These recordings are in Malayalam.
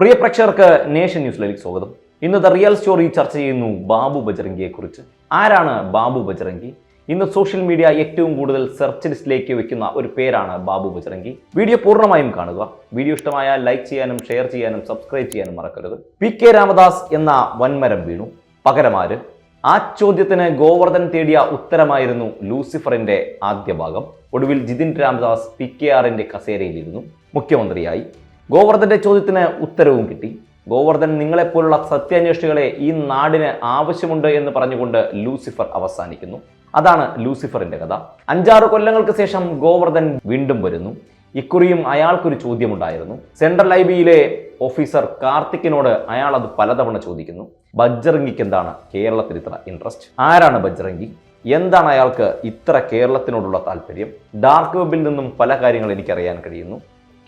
പ്രിയ പ്രേക്ഷകർക്ക് നേഷൻ ന്യൂസിലേക്ക് സ്വാഗതം. ഇന്ന് ദ റിയൽ സ്റ്റോറി ചർച്ച ചെയ്യുന്നു ബാബു ബജറംഗിയെ കുറിച്ച് ആരാണ് ബാബു ബജറംഗി ഇന്ന് സോഷ്യൽ മീഡിയ ഏറ്റവും കൂടുതൽ സെർച്ച് ലിസ്റ്റിലേക്ക് വെക്കുന്ന ഒരു പേരാണ് ബാബു ബജറംഗി വീഡിയോ പൂർണമായും കാണുക. വീഡിയോ ഇഷ്ടമായ ലൈക്ക് ചെയ്യാനും ഷെയർ ചെയ്യാനും സബ്സ്ക്രൈബ് ചെയ്യാനും മറക്കരുത്. പി കെ രാമദാസ് എന്ന വൻമരം വീണു. പകരമാര് ആ ചോദ്യത്തിന് ഗോവർദ്ധൻ തേടിയ ഉത്തരമായിരുന്നു ലൂസിഫറിന്റെ ആദ്യ ഭാഗം ഒടുവിൽ ജിതിൻ രാമദാസ് പി കെ ആറിന്റെ കസേരയിലിരുന്നു. മുഖ്യമന്ത്രിയായി. ഗോവർദ്ധന്റെ ചോദ്യത്തിന് ഉത്തരവും കിട്ടി. ഗോവർദ്ധൻ നിങ്ങളെപ്പോലുള്ള സത്യാന്വേഷികളെ ഈ നാടിന് ആവശ്യമുണ്ട് എന്ന് പറഞ്ഞുകൊണ്ട് ലൂസിഫർ അവസാനിക്കുന്നു. അതാണ് ലൂസിഫറിന്റെ കഥ. അഞ്ചാറ് കൊല്ലങ്ങൾക്ക് ശേഷം ഗോവർദ്ധൻ വീണ്ടും വരുന്നു. ഇക്കുറിയും അയാൾക്കൊരു ചോദ്യമുണ്ടായിരുന്നു. സെൻട്രൽ ഐ ബിയിലെ ഓഫീസർ കാർത്തിക്കിനോട് അയാൾ അത് പലതവണ ചോദിക്കുന്നു. ബജ്രംഗിക്ക് എന്താണ് കേരളത്തിൽ ഇത്ര ഇൻട്രസ്റ്റ് ആരാണ് ബജ്രംഗി എന്താണ് അയാൾക്ക് ഇത്ര കേരളത്തിനോടുള്ള താല്പര്യം? ഡാർക്ക് വെബിൽ നിന്നും പല കാര്യങ്ങൾ എനിക്കറിയാൻ കഴിയുന്നു.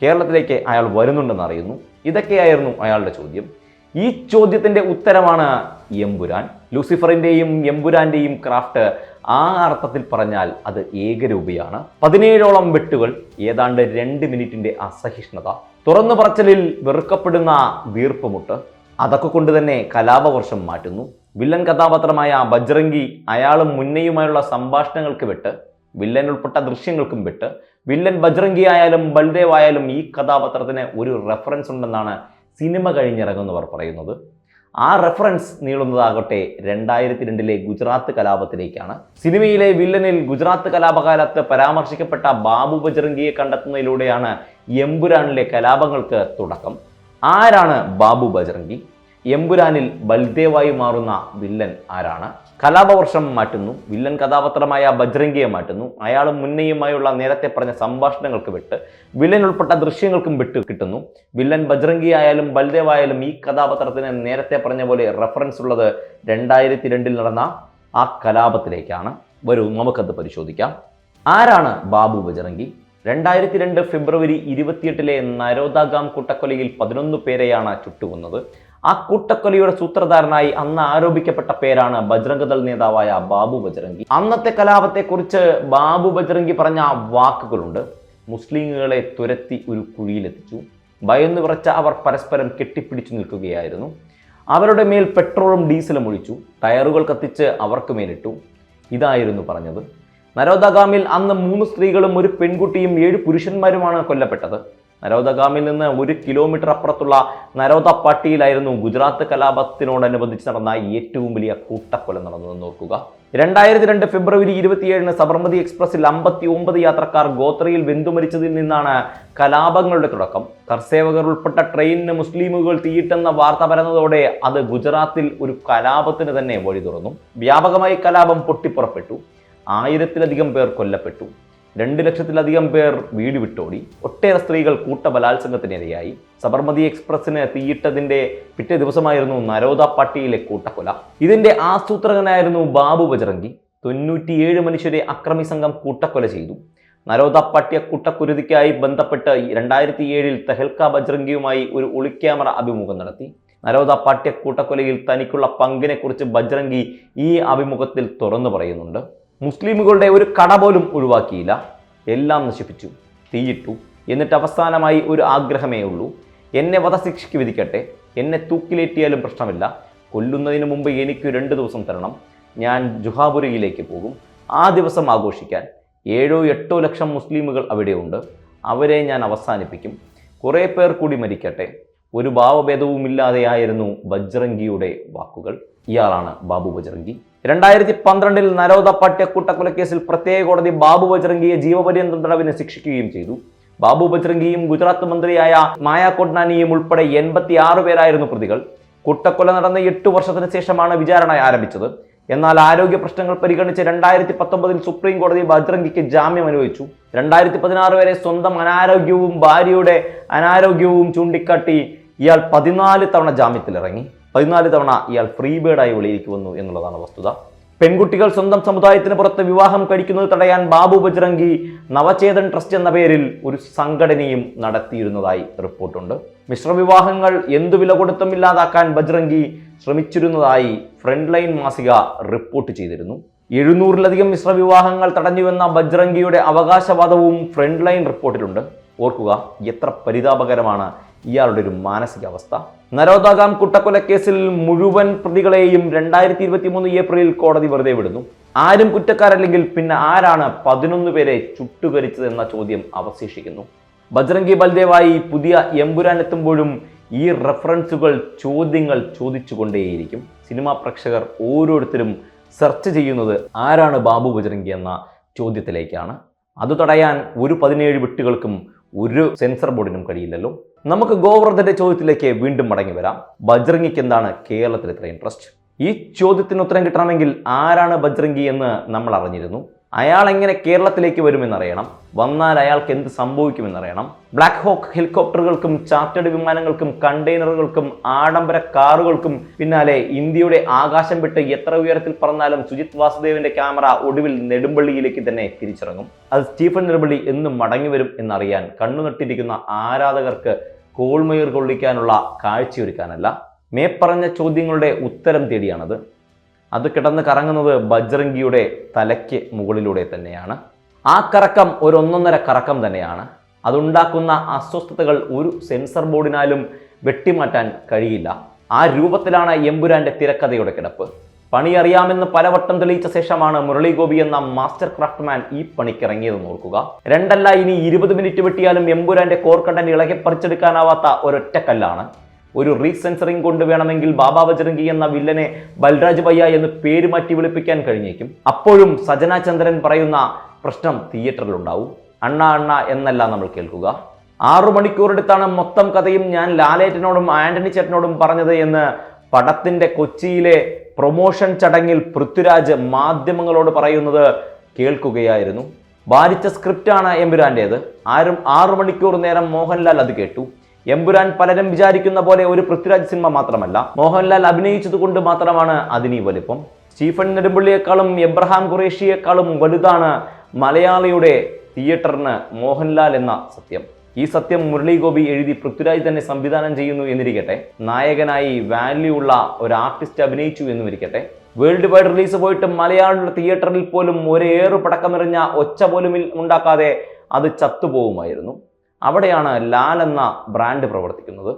കേരളത്തിലേക്ക് അയാൾ വരുന്നുണ്ടെന്ന് അറിയുന്നു. ഇതൊക്കെയായിരുന്നു അയാളുടെ ചോദ്യം. ഈ ചോദ്യത്തിന്റെ ഉത്തരമാണ് എമ്പുരാൻ. ലൂസിഫറിന്റെയും എമ്പുരാന്റെയും ക്രാഫ്റ്റ് ആ അർത്ഥത്തിൽ പറഞ്ഞാൽ അത് ഏകരൂപിയാണ്. പതിനേഴോളം വെട്ടുകൾ ഏതാണ്ട് രണ്ട് മിനിറ്റിന്റെ അസഹിഷ്ണുത തുറന്നു പറച്ചലിൽ വെറുക്കപ്പെടുന്ന വീർപ്പുമുട്ട് അതൊക്കെ കൊണ്ട് തന്നെ കലാപവർഷം മാറ്റുന്നു. വില്ലൻ കഥാപാത്രമായ ബജ്രംഗി അയാളും മുന്നയുമായുള്ള സംഭാഷണങ്ങൾക്ക് വിട്ട് വില്ലൻ ഉൾപ്പെട്ട ദൃശ്യങ്ങൾക്കും വിട്ട് വില്ലൻ ബജ്രംഗി ആയാലും ബൽദേവ് ആയാലും ഈ കഥാപാത്രത്തിന് ഒരു റെഫറൻസ് ഉണ്ടെന്നാണ് സിനിമ കഴിഞ്ഞിറങ്ങുന്നവർ പറയുന്നത്. ആ റെഫറൻസ് നീളുന്നതാകട്ടെ രണ്ടായിരത്തി രണ്ടിലെ ഗുജറാത്ത് കലാപത്തിലേക്കാണ്. സിനിമയിലെ വില്ലനിൽ ഗുജറാത്ത് കലാപകാലത്ത് പരാമർശിക്കപ്പെട്ട ബാബു ബജ്രംഗിയെ കണ്ടെത്തുന്നതിലൂടെയാണ് എമ്പുരാനിലെ കലാപങ്ങൾക്ക് തുടക്കം. ആരാണ് ബാബു ബജ്രംഗി? എമ്പുരാനിൽ ബൽദേവായി മാറുന്ന വില്ലൻ ആരാണ്? കലാപവർഷം മാറ്റുന്നു വില്ലൻ കഥാപാത്രമായ ബജ്രംഗിയെ മാറ്റുന്നു അയാളും മുന്നയുമായുള്ള നേരത്തെ പറഞ്ഞ സംഭാഷണങ്ങൾക്ക് വിട്ട് വില്ലൻ ഉൾപ്പെട്ട ദൃശ്യങ്ങൾക്കും വിട്ട് കിട്ടുന്നു. വില്ലൻ ബജ്രംഗി ആയാലും ബൽദേവ് ആയാലും ഈ കഥാപാത്രത്തിന് നേരത്തെ പറഞ്ഞ പോലെ റെഫറൻസ് ഉള്ളത് രണ്ടായിരത്തി രണ്ടിൽ നടന്ന ആ കലാപത്തിലേക്കാണ്. വരൂ നമുക്കത് പരിശോധിക്കാം. ആരാണ് ബാബു ബജ്രംഗി? രണ്ടായിരത്തി രണ്ട് ഫെബ്രുവരി ഇരുപത്തിയെട്ടിലെ നരോദാഗാം കൂട്ടക്കൊലയിൽ പതിനൊന്ന് പേരെയാണ് ചുട്ടുകൊന്നത്. ആ കൂട്ടക്കൊലയുടെ സൂത്രധാരനായി അന്ന് ആരോപിക്കപ്പെട്ട പേരാണ് ബജ്രംഗദൾ നേതാവായ ബാബു ബജ്രംഗി. അന്നത്തെ കലാപത്തെക്കുറിച്ച് ബാബു ബജ്രംഗി പറഞ്ഞ വാക്കുകളുണ്ട്. മുസ്ലിങ്ങളെ തുരത്തി ഒരു കുഴിയിലെത്തിച്ചു. ഭയന്ന് വിറച്ച അവർ പരസ്പരം കെട്ടിപ്പിടിച്ചു നിൽക്കുകയായിരുന്നു. അവരുടെ മേൽ പെട്രോളും ഡീസലും ഒഴിച്ചു. ടയറുകൾ കത്തിച്ച് അവർക്ക് മേലിട്ടു. ഇതായിരുന്നു പറഞ്ഞത്. നരോദാഗാമിൽ അന്ന് മൂന്ന് സ്ത്രീകളും ഒരു പെൺകുട്ടിയും ഏഴ് പുരുഷന്മാരുമാണ് കൊല്ലപ്പെട്ടത്. നരോദഗാമിൽ നിന്ന് ഒരു കിലോമീറ്റർ അപ്പുറത്തുള്ള നരോദ പട്ടിയിലായിരുന്നു ഗുജറാത്ത് കലാപത്തിനോടനുബന്ധിച്ച് നടന്ന ഏറ്റവും വലിയ കൂട്ടക്കൊല നടന്നതെന്ന് ഓർക്കുക. രണ്ടായിരത്തി രണ്ട് ഫെബ്രുവരി ഇരുപത്തിയേഴിന് സബർമതി എക്സ്പ്രസിൽ അമ്പത്തി ഒമ്പത് യാത്രക്കാർ ഗോത്രയിൽ വെന്തുമരിച്ചതിൽ നിന്നാണ് കലാപങ്ങളുടെ തുടക്കം. കർസേവകർ ഉൾപ്പെട്ട ട്രെയിനിന് മുസ്ലിമുകൾ തീയിട്ടെന്ന വാർത്ത പരന്നതോടെ അത് ഗുജറാത്തിൽ ഒരു കലാപത്തിന് തന്നെ വഴി തുറന്നു വ്യാപകമായി കലാപം പൊട്ടിപ്പുറപ്പെട്ടു. ആയിരത്തിലധികം പേർ കൊല്ലപ്പെട്ടു. രണ്ട് ലക്ഷത്തിലധികം പേർ വീട് വിട്ടോടി. ഒട്ടേറെ സ്ത്രീകൾ കൂട്ട ബലാത്സംഗത്തിനിരയായി സബർമതി എക്സ്പ്രസിന് തീയിട്ടതിന്റെ പിറ്റേ ദിവസമായിരുന്നു നരോദ പട്ടിയിലെ കൂട്ടക്കൊല. ഇതിന്റെ ആസൂത്രകനായിരുന്നു ബാബു ബജറങ്കി തൊണ്ണൂറ്റിയേഴ് മനുഷ്യരെ അക്രമി സംഘം കൂട്ടക്കൊല ചെയ്തു. നരോദ പട്ടിയ കൂട്ടക്കുരുതിക്കായി ബന്ധപ്പെട്ട് രണ്ടായിരത്തി ഏഴിൽ തെഹൽക്ക ബജ്രംഗിയുമായി ഒരു ഒളിക്യാമറ അഭിമുഖം നടത്തി. നരോദ പാട്യ കൂട്ടക്കൊലയിൽ തനിക്കുള്ള പങ്കിനെക്കുറിച്ച് ബജ്രംഗി ഈ അഭിമുഖത്തിൽ തുറന്നു പറയുന്നുണ്ട്. മുസ്ലിമുകളുടെ ഒരു കട പോലും ഒഴിവാക്കിയില്ല. എല്ലാം നശിപ്പിച്ചു തീയിട്ടു. എന്നിട്ട് അവസാനമായി ഒരു ആഗ്രഹമേ ഉള്ളൂ. എന്നെ വധശിക്ഷയ്ക്ക് വിധിക്കട്ടെ. എന്നെ തൂക്കിലേറ്റിയാലും പ്രശ്നമില്ല. കൊല്ലുന്നതിന് മുമ്പ് എനിക്ക് രണ്ട് ദിവസം തരണം. ഞാൻ ജുഹാപുരയിലേക്ക് പോകും. ആ ദിവസം ആഘോഷിക്കാൻ ഏഴോ എട്ടോ ലക്ഷം മുസ്ലിമുകൾ അവിടെയുണ്ട്. അവരെ ഞാൻ അവസാനിപ്പിക്കും. കുറേ പേർ കൂടി മരിക്കട്ടെ. ഒരു ഭാവഭേദവുമില്ലാതെയായിരുന്നു ബജ്രംഗിയുടെ വാക്കുകൾ. ഇയാളാണ് ബാബു ബജ്രംഗി രണ്ടായിരത്തി പന്ത്രണ്ടിൽ നരോദ പട്യ കൊലക്കേസിൽ പ്രത്യേക കോടതി ബാബു ബജ്രംഗിയെ ജീവപര്യന്തം തടവിന് ശിക്ഷിക്കുകയും ചെയ്തു. ബാബു ബജ്രംഗിയും ഗുജറാത്ത് മന്ത്രിയായ മായ കൊഡ്നാനിയും ഉൾപ്പെടെ എൺപത്തി ആറ് പേരായിരുന്നു പ്രതികൾ. കൂട്ടക്കൊല നടന്ന എട്ട് വർഷത്തിന് ശേഷമാണ് വിചാരണ ആരംഭിച്ചത്. എന്നാൽ ആരോഗ്യ പ്രശ്നങ്ങൾ പരിഗണിച്ച് രണ്ടായിരത്തി പത്തൊമ്പതിൽ സുപ്രീം കോടതി ബജ്രംഗിക്ക് ജാമ്യം അനുവദിച്ചു. രണ്ടായിരത്തി പതിനാറ് വരെ സ്വന്തം അനാരോഗ്യവും ഭാര്യയുടെ അനാരോഗ്യവും ചൂണ്ടിക്കാട്ടി ഇയാൾ പതിനാല് തവണ ജാമ്യത്തിലിറങ്ങി. പതിനാല് തവണ ഇയാൾ ഫ്രീ ബേർഡായി വെളിയിലേക്ക് വന്നു എന്നുള്ളതാണ് വസ്തുത. പെൺകുട്ടികൾ സ്വന്തം സമുദായത്തിന് പുറത്ത് വിവാഹം കഴിക്കുന്നത് തടയാൻ ബാബു ബജ്രംഗി നവചേതൻ ട്രസ്റ്റ് എന്ന പേരിൽ ഒരു സംഘടനയും നടത്തിയിരുന്നതായി റിപ്പോർട്ടുണ്ട്. മിശ്രവിവാഹങ്ങൾ എന്തു വില കൊടുത്തും ഇല്ലാതാക്കാൻ ബജ്രംഗി ശ്രമിച്ചിരുന്നതായി ഫ്രണ്ട് ലൈൻ മാസിക റിപ്പോർട്ട് ചെയ്തിരുന്നു. എഴുന്നൂറിലധികം മിശ്രവിവാഹങ്ങൾ തടഞ്ഞുവെന്ന ബജ്രംഗിയുടെ അവകാശവാദവും ഫ്രണ്ട് ലൈൻ റിപ്പോർട്ടിലുണ്ട്. ഓർക്കുക എത്ര പരിതാപകരമാണ് ഇയാളുടെ ഒരു മാനസികാവസ്ഥ. നരോദാഗാം കുട്ടക്കൊലക്കേസിൽ മുഴുവൻ പ്രതികളെയും രണ്ടായിരത്തി ഇരുപത്തി മൂന്ന് ഏപ്രിലിൽ കോടതി വെറുതെ വിടുന്നു. ആരും കുറ്റക്കാരല്ലെങ്കിൽ പിന്നെ ആരാണ് പതിനൊന്ന് പേരെ ചുട്ടുകരിച്ചത് എന്ന ചോദ്യം അവശേഷിക്കുന്നു. ബജ്രംഗി ബൽദേവായി പുതിയ എമ്പുരാൻ എത്തുമ്പോഴും ഈ റെഫറൻസുകൾ ചോദ്യങ്ങൾ ചോദിച്ചുകൊണ്ടേയിരിക്കും. സിനിമാ പ്രേക്ഷകർ ഓരോരുത്തരും സെർച്ച് ചെയ്യുന്നത് ആരാണ് ബാബു ബജ്രംഗി എന്ന ചോദ്യത്തിലേക്കാണ്. അത് തടയാൻ ഒരു പതിനേഴ് വിട്ടുകൾക്കും ഒരു സെൻസർ ബോർഡിനും കഴിയില്ലല്ലോ. നമുക്ക് ഗോവർദ്ധന്റെ ചോദ്യത്തിലേക്ക് വീണ്ടും മടങ്ങി വരാം. ബജ്രംഗിക്ക് എന്താണ് കേരളത്തിൽ ഇത്ര ഇൻട്രസ്റ്റ് ഈ ചോദ്യത്തിന് ഉത്തരം കിട്ടണമെങ്കിൽ ആരാണ് ബജ്രംഗി എന്ന് നമ്മൾ അറിഞ്ഞിരുന്നു. അയാൾ എങ്ങനെ കേരളത്തിലേക്ക് വരുമെന്നറിയണം. വന്നാൽ അയാൾക്ക് എന്ത് സംഭവിക്കുമെന്നറിയണം. ബ്ലാക്ക് ഹോക്ക് ഹെലികോപ്റ്ററുകൾക്കും ചാർട്ടേഡ് വിമാനങ്ങൾക്കും കണ്ടെയ്നറുകൾക്കും ആഡംബര കാറുകൾക്കും പിന്നാലെ ഇന്ത്യയുടെ ആകാശം വിട്ട് എത്ര ഉയരത്തിൽ പറന്നാലും സുജിത് വാസുദേവിന്റെ ക്യാമറ ഒടുവിൽ നെടുമ്പള്ളിയിലേക്ക് തന്നെ തിരിച്ചിറങ്ങും. അത് സ്റ്റീഫൻ നെടുമ്പള്ളി എന്നും മടങ്ങി വരും എന്നറിയാൻ കണ്ണുനട്ടിരിക്കുന്ന ആരാധകർക്ക് കോൾമയർ കൊള്ളിക്കാനുള്ള കാഴ്ചയൊരുക്കാനല്ല. മേപ്പറഞ്ഞ ചോദ്യങ്ങളുടെ ഉത്തരം തേടിയാണത്. അത് കിടന്ന് കറങ്ങുന്നത് ബജ്രംഗിയുടെ തലയ്ക്ക് മുകളിലൂടെ തന്നെയാണ്. ആ കറക്കം ഒരു ഒന്നൊന്നര കറക്കം തന്നെയാണ്. അതുണ്ടാക്കുന്ന അസ്വസ്ഥതകൾ ഒരു സെൻസർ ബോർഡിനാലും വെട്ടിമാറ്റാൻ കഴിയില്ല. ആ രൂപത്തിലാണ് എമ്പുരാന്റെ തിരക്കഥയുടെ കിടപ്പ്. പണി അറിയാമെന്ന് പലവട്ടം തെളിയിച്ച ശേഷമാണ് മുരളി ഗോപി എന്ന മാസ്റ്റർ ക്രാഫ്റ്റ്മാൻ ഈ പണിക്കിറങ്ങിയത് നോക്കുക. രണ്ടല്ല ഇനി ഇരുപത് മിനിറ്റ് വെട്ടിയാലും എമ്പുരാന്റെ കോർ കണ്ടന്റ് ഇളകി പറിച്ചെടുക്കാനാവാത്ത ഒരൊറ്റക്കല്ലാണ്. ഒരു റീസെൻസറിങ് കൊണ്ട് വേണമെങ്കിൽ ബാബാ ബജരംഗി എന്ന വില്ലനെ ബൽരാജ് പയ്യ എന്ന് പേര് മാറ്റി വിളിപ്പിക്കാൻ കഴിഞ്ഞേക്കും. അപ്പോഴും സജന ചന്ദ്രൻ പറയുന്ന പ്രശ്നം തിയേറ്ററിലുണ്ടാവും. അണ്ണ അണ്ണ എന്നല്ല നമ്മൾ കേൾക്കുക. ആറു മണിക്കൂറെടുത്താണ് മൊത്തം കഥയും ഞാൻ ലാലേറ്റനോടും ആന്റണി ചേട്ടനോടും പറഞ്ഞത് എന്ന് പടത്തിന്റെ കൊച്ചിയിലെ പ്രൊമോഷൻ ചടങ്ങിൽ പൃഥ്വിരാജ് മാധ്യമങ്ങളോട് പറയുന്നത് കേൾക്കുകയായിരുന്നു. ഭാരിച്ച സ്ക്രിപ്റ്റാണ് എമ്പുരാന്റേത് ആരും ആറു മണിക്കൂർ നേരം മോഹൻലാൽ അത് കേട്ടു. എമ്പുരാൻ പലരും വിചാരിക്കുന്ന പോലെ ഒരു പൃഥ്വിരാജ് സിനിമ മാത്രമല്ല. മോഹൻലാൽ അഭിനയിച്ചത് കൊണ്ട് മാത്രമാണ് അതിന് വലിപ്പം. സ്റ്റീഫൻ നെടുമ്പള്ളിയേക്കാളും എബ്രഹാം ഖുറേഷിയേക്കാളും വലുതാണ് മലയാളിയുടെ തിയേറ്ററിന് മോഹൻലാൽ എന്ന സത്യം. ഈ സത്യം മുരളി ഗോപി എഴുതി പൃഥ്വിരാജ് തന്നെ സംവിധാനം ചെയ്യുന്നു എന്നിരിക്കട്ടെ. നായകനായി വാല്യൂ ഉള്ള ഒരു ആർട്ടിസ്റ്റ് അഭിനയിച്ചു എന്നും ഇരിക്കട്ടെ വേൾഡ് വൈഡ് റിലീസ് പോയിട്ട് മലയാളിയുടെ തിയേറ്ററിൽ പോലും ഒരേറു പടക്കമെറിഞ്ഞ ഒച്ച പോലും ഉണ്ടാക്കാതെ അത് ചത്തുപോകുമായിരുന്നു അവിടെയാണ് ലാൽ എന്ന ബ്രാൻഡ് പ്രവർത്തിക്കുന്നത്.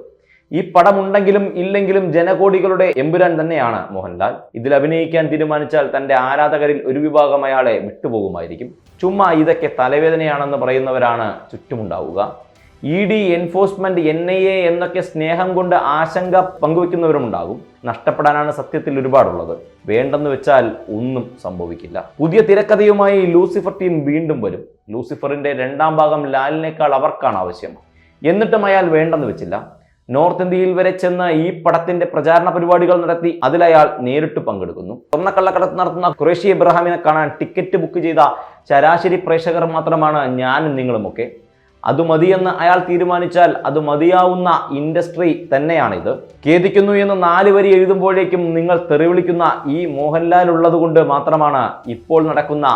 ഈ പടമുണ്ടെങ്കിലും ഇല്ലെങ്കിലും ജനകോടികളുടെ എമ്പുരാൻ തന്നെയാണ് മോഹൻലാൽ. ഇതിൽ അഭിനയിക്കാൻ തീരുമാനിച്ചാൽ തന്റെ ആരാധകരിൽ ഒരു വിഭാഗം അയാളെ വിട്ടുപോകുമായിരിക്കും. ചുമ്മാ ഇതൊക്കെ തലവേദനയാണെന്ന് പറയുന്നവരാണ് ചുറ്റുമുണ്ടാവുക. E D enforcement N I A എന്നൊക്കെ സ്നേഹം കൊണ്ട് ആശങ്ക പങ്കുവെക്കുന്നവരുമുണ്ടാകും നഷ്ടപ്പെടാനാണ് സത്യത്തിൽ ഒരുപാടുള്ളത്. വേണ്ടെന്ന് വെച്ചാൽ ഒന്നും സംഭവിക്കില്ല. പുതിയ തിരക്കഥയുമായി ലൂസിഫർ ടീം വീണ്ടും വരും. ലൂസിഫറിന്റെ രണ്ടാം ഭാഗം ലാലിനേക്കാൾ അവർക്കാണ് ആവശ്യം. എന്നിട്ടും അയാൾ വേണ്ടെന്ന് വെച്ചില്ല. നോർത്ത് ഇന്ത്യയിൽ വരെ ചെന്ന് ഈ പടത്തിന്റെ പ്രചാരണ പരിപാടികൾ നടത്തി അതിലയാൾ നേരിട്ട് പങ്കെടുക്കുന്നു. സ്വർണക്കള്ളക്കടത്ത് നടത്തുന്ന ഖുറേഷി ഇബ്രാഹിമിനെ കാണാൻ ടിക്കറ്റ് ബുക്ക് ചെയ്ത ശരാശരി പ്രേക്ഷകർ മാത്രമാണ് ഞാനും നിങ്ങളുമൊക്കെ. അത് മതിയെന്ന് അയാൾ തീരുമാനിച്ചാൽ അത് മതിയാവുന്ന ഇൻഡസ്ട്രി തന്നെയാണിത്. ഖേദിക്കുന്നു എന്ന് നാല് വരി എഴുതുമ്പോഴേക്കും നിങ്ങൾ തെറിവിളിക്കുന്ന ഈ മോഹൻലാൽ ഉള്ളതുകൊണ്ട് മാത്രമാണ് ഇപ്പോൾ നടക്കുന്ന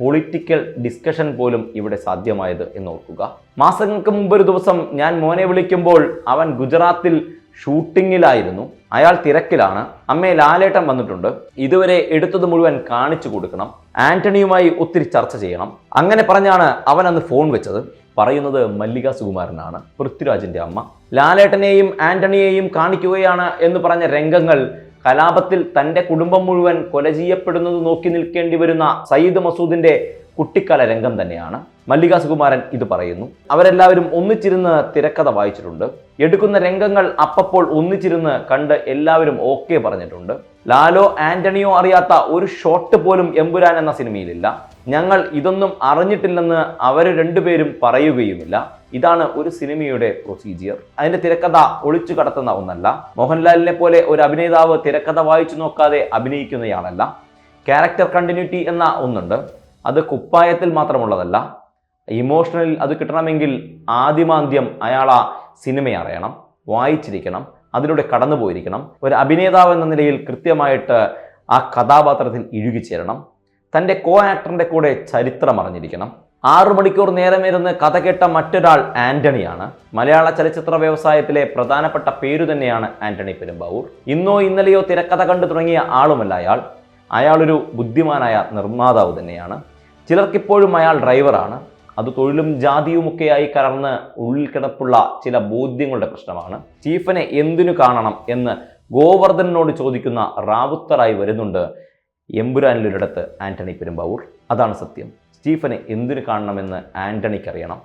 പൊളിറ്റിക്കൽ ഡിസ്കഷൻ പോലും ഇവിടെ സാധ്യമായത് എന്ന് ഓർക്കുക മാസങ്ങൾക്ക് മുമ്പ് ഒരു ദിവസം ഞാൻ മോനെ വിളിക്കുമ്പോൾ അവൻ ഗുജറാത്തിൽ ഷൂട്ടിങ്ങിലായിരുന്നു. അയാൾ തിരക്കിലാണ്. അമ്മേ ലാലേട്ടൻ വന്നിട്ടുണ്ട്. ഇതുവരെ എടുത്തത് മുഴുവൻ കാണിച്ചു കൊടുക്കണം. ആന്റണിയുമായി ഒത്തിരി ചർച്ച ചെയ്യണം. അങ്ങനെ പറഞ്ഞാണ് അവൻ അന്ന് ഫോൺ വെച്ചത്. പറയുന്നത് മല്ലിക സുകുമാരനാണ് പൃഥ്വിരാജിന്റെ അമ്മ. ലാലേട്ടനെയും ആന്റണിയെയും കാണിക്കുകയാണ് എന്ന് പറഞ്ഞ രംഗങ്ങൾ കലാപത്തിൽ തന്റെ കുടുംബം മുഴുവൻ കൊല ചെയ്യപ്പെടുന്നത് നോക്കി നിൽക്കേണ്ടി വരുന്ന സയ്യിദ് മസൂദിന്റെ കുട്ടിക്കാല രംഗം തന്നെയാണ്. മല്ലിക സുകുമാരൻ ഇത് പറയുന്നു. അവരെല്ലാവരും ഒന്നിച്ചിരുന്ന് തിരക്കഥ വായിച്ചിട്ടുണ്ട്. എടുക്കുന്ന രംഗങ്ങൾ അപ്പപ്പോൾ ഒന്നിച്ചിരുന്ന് കണ്ട് എല്ലാവരും ഓക്കെ പറഞ്ഞിട്ടുണ്ട്. ലാലോ ആന്റണിയോ അറിയാത്ത ഒരു ഷോട്ട് പോലും എമ്പുരാൻ എന്ന സിനിമയിലില്ല. ഞങ്ങൾ ഇതൊന്നും അറിഞ്ഞിട്ടില്ലെന്ന് അവർ രണ്ടുപേരും പറയുകയുമില്ല. ഇതാണ് ഒരു സിനിമയുടെ പ്രൊസീജിയർ അതിന്റെ തിരക്കഥ ഒളിച്ചു കടത്തുന്ന ഒന്നല്ല. മോഹൻലാലിനെ പോലെ ഒരു അഭിനേതാവ് തിരക്കഥ വായിച്ചു നോക്കാതെ അഭിനയിക്കുന്നയാളല്ല. ക്യാരക്ടർ കണ്ടിന്യൂറ്റി എന്ന ഒന്നുണ്ട്. അത് കുപ്പായത്തിൽ മാത്രമുള്ളതല്ല ഇമോഷണൽ അത് കിട്ടണമെങ്കിൽ ആദ്യമാന്ത്യം അയാൾ ആ സിനിമ അറിയണം വായിച്ചിരിക്കണം അതിലൂടെ കടന്നു പോയിരിക്കണം ഒരു അഭിനേതാവ് എന്ന നിലയിൽ കൃത്യമായിട്ട് ആ കഥാപാത്രത്തിൽ ഇഴുകിച്ചേരണം തന്റെ കോ ആക്ടറിന്റെ കൂടെ ചരിത്രം അറിഞ്ഞിരിക്കണം. ആറു മണിക്കൂർ നേരം ഇരുന്ന് കഥ കേട്ട മറ്റൊരാൾ ആന്റണിയാണ്. മലയാള ചലച്ചിത്ര വ്യവസായത്തിലെ പ്രധാനപ്പെട്ട പേരു തന്നെയാണ് ആന്റണി പെരുമ്പാവൂർ. ഇന്നോ ഇന്നലെയോ തിരക്കഥ കണ്ടു തുടങ്ങിയ ആളുമല്ല അയാൾ. അയാളൊരു ബുദ്ധിമാനായ നിർമ്മാതാവ് തന്നെയാണ്. ചിലർക്കിപ്പോഴും അയാൾ ഡ്രൈവറാണ്. അത് തൊഴിലും ജാതിയുമൊക്കെയായി കലർന്ന് ഉള്ളിൽ കിടപ്പുള്ള ചില ബോധ്യങ്ങളുടെ പ്രശ്നമാണ്. സ്റ്റീഫനെ എന്തിനു കാണണം എന്ന് ഗോവർദ്ധനോട് ചോദിക്കുന്ന റാവുത്തറായി വരുന്നുണ്ട് എമ്പുരാനിലൊരിടത്ത് ആന്റണി പെരുമ്പാവൂർ. അതാണ് സത്യം. സ്റ്റീഫനെ എന്തിനു കാണണമെന്ന് ആന്റണിക്ക് അറിയണം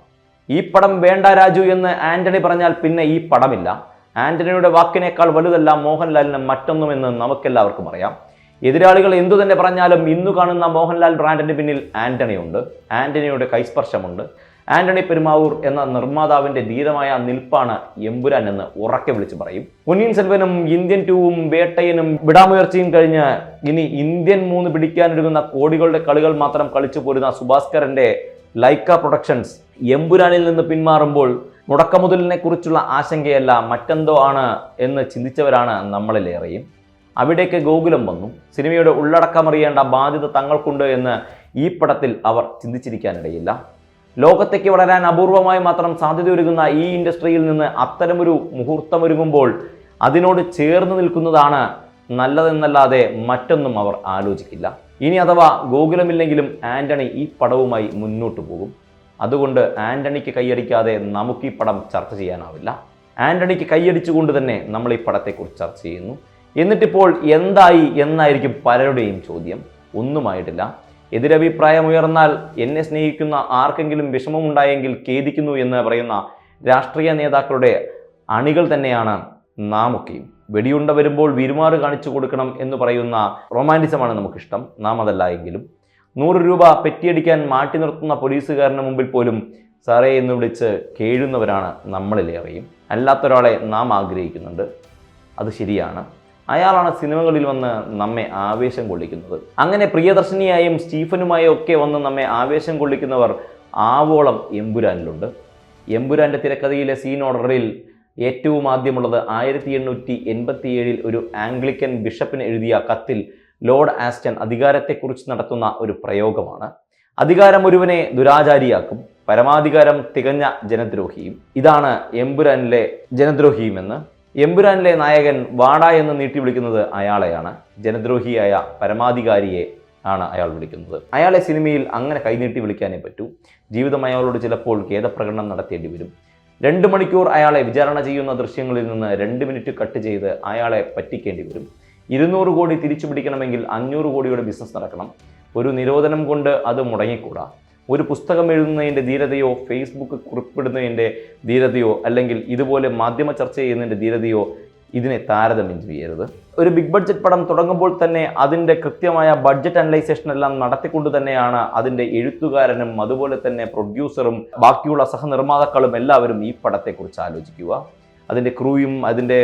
ഈ പടം വേണ്ട രാജു എന്ന് ആന്റണി പറഞ്ഞാൽ പിന്നെ ഈ പടമില്ല. ആന്റണിയുടെ വാക്കിനേക്കാൾ വലുതല്ല മോഹൻലാലിന് മറ്റൊന്നുമെന്ന് നമുക്കെല്ലാവർക്കും അറിയാം. എതിരാളികൾ എന്തു തന്നെ പറഞ്ഞാലും ഇന്നു കാണുന്ന മോഹൻലാൽ ബ്രാൻഡിന് പിന്നിൽ ആന്റണി ഉണ്ട് ആന്റണിയുടെ കൈസ്പർശമുണ്ട്. ആന്റണി പെരുമാവൂർ എന്ന നിർമ്മാതാവിന്റെ ധീരമായ നിൽപ്പാണ് എമ്പുരാൻ എന്ന് ഉറക്കെ വിളിച്ചു പറയും. പൊന്നിയിൻ സെൽവനും ഇന്ത്യൻ ടൂവും വേട്ടയനും വിടാമുയർച്ചയും കഴിഞ്ഞ് ഇനി ഇന്ത്യൻ മൂന്ന് പിടിക്കാനൊരുങ്ങുന്ന കോടികളുടെ കളികൾ മാത്രം കളിച്ചു പോരുന്ന സുഭാസ്കരന്റെ ലൈക്ക പ്രൊഡക്ഷൻസ് എമ്പുരാനിൽ നിന്ന് പിന്മാറുമ്പോൾ മുടക്കമുതലിനെ കുറിച്ചുള്ള ആശങ്കയല്ല മറ്റെന്തോ ആണ് എന്ന് ചിന്തിച്ചവരാണ് നമ്മളിലേറെയും അവിടേക്ക് ഗോകുലം വന്നു. സിനിമയുടെ ഉള്ളടക്കമറിയേണ്ട ബാധ്യത തങ്ങൾക്കുണ്ട് എന്ന് ഈ പടത്തിൽ അവർ ചിന്തിച്ചിരിക്കാനിടയില്ല. ലോകത്തേക്ക് വളരാൻ അപൂർവമായി മാത്രം സാധ്യതയൊരുങ്ങുന്ന ഈ ഇൻഡസ്ട്രിയിൽ നിന്ന് അത്തരമൊരു മുഹൂർത്തമൊരുങ്ങുമ്പോൾ അതിനോട് ചേർന്ന് നിൽക്കുന്നതാണ് നല്ലതെന്നല്ലാതെ മറ്റൊന്നും അവർ ആലോചിക്കില്ല. ഇനി അഥവാ ഗോകുലമില്ലെങ്കിലും ആന്റണി ഈ പടവുമായി മുന്നോട്ട് പോകും. അതുകൊണ്ട് ആന്റണിക്ക് കൈയടിക്കാതെ നമുക്ക് ഈ പടം ചർച്ച ചെയ്യാനാവില്ല. ആന്റണിക്ക് കൈയടിച്ചുകൊണ്ട് തന്നെ നമ്മൾ ഈ പടത്തെക്കുറിച്ച് ചർച്ച ചെയ്യുന്നു. എന്നിട്ടിപ്പോൾ എന്തായി എന്നായിരിക്കും പലരുടെയും ചോദ്യം. ഒന്നുമായിട്ടില്ല. എതിരഭിപ്രായം ഉയർന്നാൽ എന്നെ സ്നേഹിക്കുന്ന ആർക്കെങ്കിലും വിഷമമുണ്ടായെങ്കിൽ ഖേദിക്കുന്നു എന്ന് പറയുന്ന രാഷ്ട്രീയ നേതാക്കളുടെ അണികൾ തന്നെയാണ് നാം ഒക്കെയും വെടിയുണ്ട വരുമ്പോൾ വിരുമാറ് കാണിച്ചു കൊടുക്കണം എന്ന് പറയുന്ന റൊമാന്റിസമാണ് നമുക്കിഷ്ടം. നാം അതല്ല എങ്കിലും. നൂറ് രൂപ പെറ്റിയടിക്കാൻ മാറ്റി നിർത്തുന്ന പോലീസുകാരന് മുമ്പിൽ പോലും സാറേ എന്ന് വിളിച്ച് കേഴുന്നവരാണ് നമ്മളിലേറെയും. അല്ലാത്തൊരാളെ നാം ആഗ്രഹിക്കുന്നുണ്ട്. അത് ശരിയാണ്. അയാളാണ് സിനിമകളിൽ വന്ന് നമ്മെ ആവേശം കൊള്ളിക്കുന്നത്. അങ്ങനെ പ്രിയദർശിനിയായും സ്റ്റീഫനുമായും ഒക്കെ വന്ന് നമ്മെ ആവേശം കൊള്ളിക്കുന്നവർ ആവോളം എമ്പുരാനിലുണ്ട്. എമ്പുരാന്റെ തിരക്കഥയിലെ സീൻ ഓർഡറിൽ ഏറ്റവും ആദ്യമുള്ളത് ആയിരത്തി എണ്ണൂറ്റി എൺപത്തിയേഴിൽ ഒരു ആംഗ്ലിക്കൻ ബിഷപ്പിന് എഴുതിയ കത്തിൽ ലോർഡ് ആസ്റ്റൺ അധികാരത്തെക്കുറിച്ച് നടത്തുന്ന ഒരു പ്രയോഗമാണ്. അധികാരം ഒരുവനെ ദുരാചാരിയാക്കും പരമാധികാരം തികഞ്ഞ ജനദ്രോഹിയും. ഇതാണ് എമ്പുരാനിലെ ജനദ്രോഹിയുമെന്ന് എമ്പുരാനിലെ നായകൻ വാട എന്ന് നീട്ടി വിളിക്കുന്നത് അയാളെയാണ്. ജനദ്രോഹിയായ പരമാധികാരിയെ ആണ് അയാൾ വിളിക്കുന്നത്. അയാളെ സിനിമയിൽ അങ്ങനെ കൈനീട്ടി വിളിക്കാനേ പറ്റൂ. ജീവിതം അയാളോട് ചിലപ്പോൾ ഖേദപ്രകടനം നടത്തേണ്ടി വരും. രണ്ട് മണിക്കൂർ അയാളെ വിചാരണ ചെയ്യുന്ന ദൃശ്യങ്ങളിൽ നിന്ന് രണ്ട് മിനിറ്റ് കട്ട് ചെയ്ത് അയാളെ പറ്റിക്കേണ്ടി വരും. ഇരുന്നൂറ് കോടി തിരിച്ചു പിടിക്കണമെങ്കിൽ അഞ്ഞൂറ് കോടിയുടെ ബിസിനസ് നടക്കണം. ഒരു നിരോധനം കൊണ്ട് അത് മുടങ്ങിക്കൂടാ. ഒരു പുസ്തകം എഴുതുന്നതിന്റെ ധീരതയോ ഫേസ്ബുക്ക് കുറിപ്പിടുന്നതിന്റെ ധീരതയോ അല്ലെങ്കിൽ ഇതുപോലെ മാധ്യമ ചർച്ച ചെയ്യുന്നതിന്റെ ധീരതയോ ഇതിനെ താരതമ്യം ചെയ്യരുത് ഒരു ബിഗ് ബഡ്ജറ്റ് പടം തുടങ്ങുമ്പോൾ തന്നെ അതിന്റെ കൃത്യമായ ബഡ്ജറ്റ് അനലൈസേഷൻ എല്ലാം നടത്തിക്കൊണ്ട് തന്നെയാണ് അതിന്റെ എഴുത്തുകാരനും അതുപോലെ തന്നെ പ്രൊഡ്യൂസറും ബാക്കിയുള്ള സഹനിർമ്മാതാക്കളും എല്ലാവരും ഈ പടത്തെക്കുറിച്ച് ആലോചിക്കുക. അതിന്റെ ക്രൂയും അതിന്റെ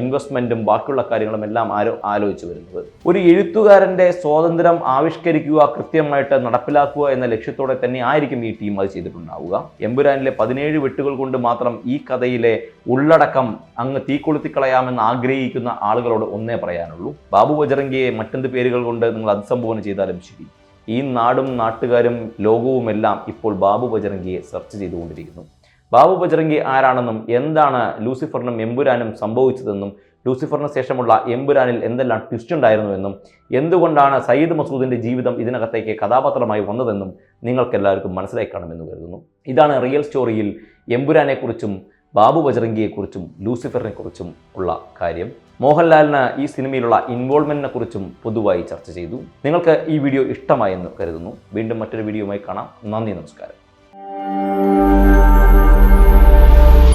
ഇൻവെസ്റ്റ്മെന്റും ബാക്കിയുള്ള കാര്യങ്ങളും എല്ലാം ആരോ ആലോചിച്ച് വരുന്നത്. ഒരു എഴുത്തുകാരന്റെ സ്വാതന്ത്ര്യം ആവിഷ്കരിക്കുക കൃത്യമായിട്ട് നടപ്പിലാക്കുക എന്ന ലക്ഷ്യത്തോടെ തന്നെ ആയിരിക്കും ഈ ടീം അത് ചെയ്തിട്ടുണ്ടാവുക. എമ്പുരാനിലെ പതിനേഴ് വെട്ടുകൾ കൊണ്ട് മാത്രം ഈ കഥയിലെ ഉള്ളടക്കം അങ്ങ് തീക്കൊളുത്തിക്കളയാമെന്ന് ആഗ്രഹിക്കുന്ന ആളുകളോട് ഒന്നേ പറയാനുള്ളൂ. ബാബു ബജറങ്കിയെ മറ്റെന്ത് പേരുകൾ കൊണ്ട് നിങ്ങൾ അഭിസംബോധന ചെയ്താലും ശരി. ഈ നാടും നാട്ടുകാരും ലോകവുമെല്ലാം ഇപ്പോൾ ബാബു ബജറങ്കിയെ സെർച്ച് ചെയ്തുകൊണ്ടിരിക്കുന്നു. ബാബു ബജറങ്കി ആരാണെന്നും എന്താണ് ലൂസിഫറിനും എമ്പുരാനും സംഭവിച്ചതെന്നും ലൂസിഫറിന് ശേഷമുള്ള എമ്പുരാനിൽ എന്തെല്ലാം ട്വിസ്റ്റ് ഉണ്ടായിരുന്നുവെന്നും എന്തുകൊണ്ടാണ് സയ്യിദ് മസൂദിന്റെ ജീവിതം ഇതിനകത്തേക്ക് കഥാപാത്രമായി വന്നതെന്നും നിങ്ങൾക്കെല്ലാവർക്കും മനസ്സിലായി കാണുമെന്ന് കരുതുന്നു. ഇതാണ് റിയൽ സ്റ്റോറിയിൽ എമ്പുരാനെക്കുറിച്ചും ബാബു ബജറങ്കിയെക്കുറിച്ചും ലൂസിഫറിനെ കുറിച്ചും ഉള്ള കാര്യം. മോഹൻലാലിന് ഈ സിനിമയിലുള്ള ഇൻവോൾവ്മെന്റിനെ കുറിച്ചും പൊതുവായി ചർച്ച ചെയ്തു. നിങ്ങൾക്ക് ഈ വീഡിയോ ഇഷ്ടമായെന്ന് കരുതുന്നു. വീണ്ടും മറ്റൊരു വീഡിയോയുമായി കാണാം. നന്ദി നമസ്കാരം.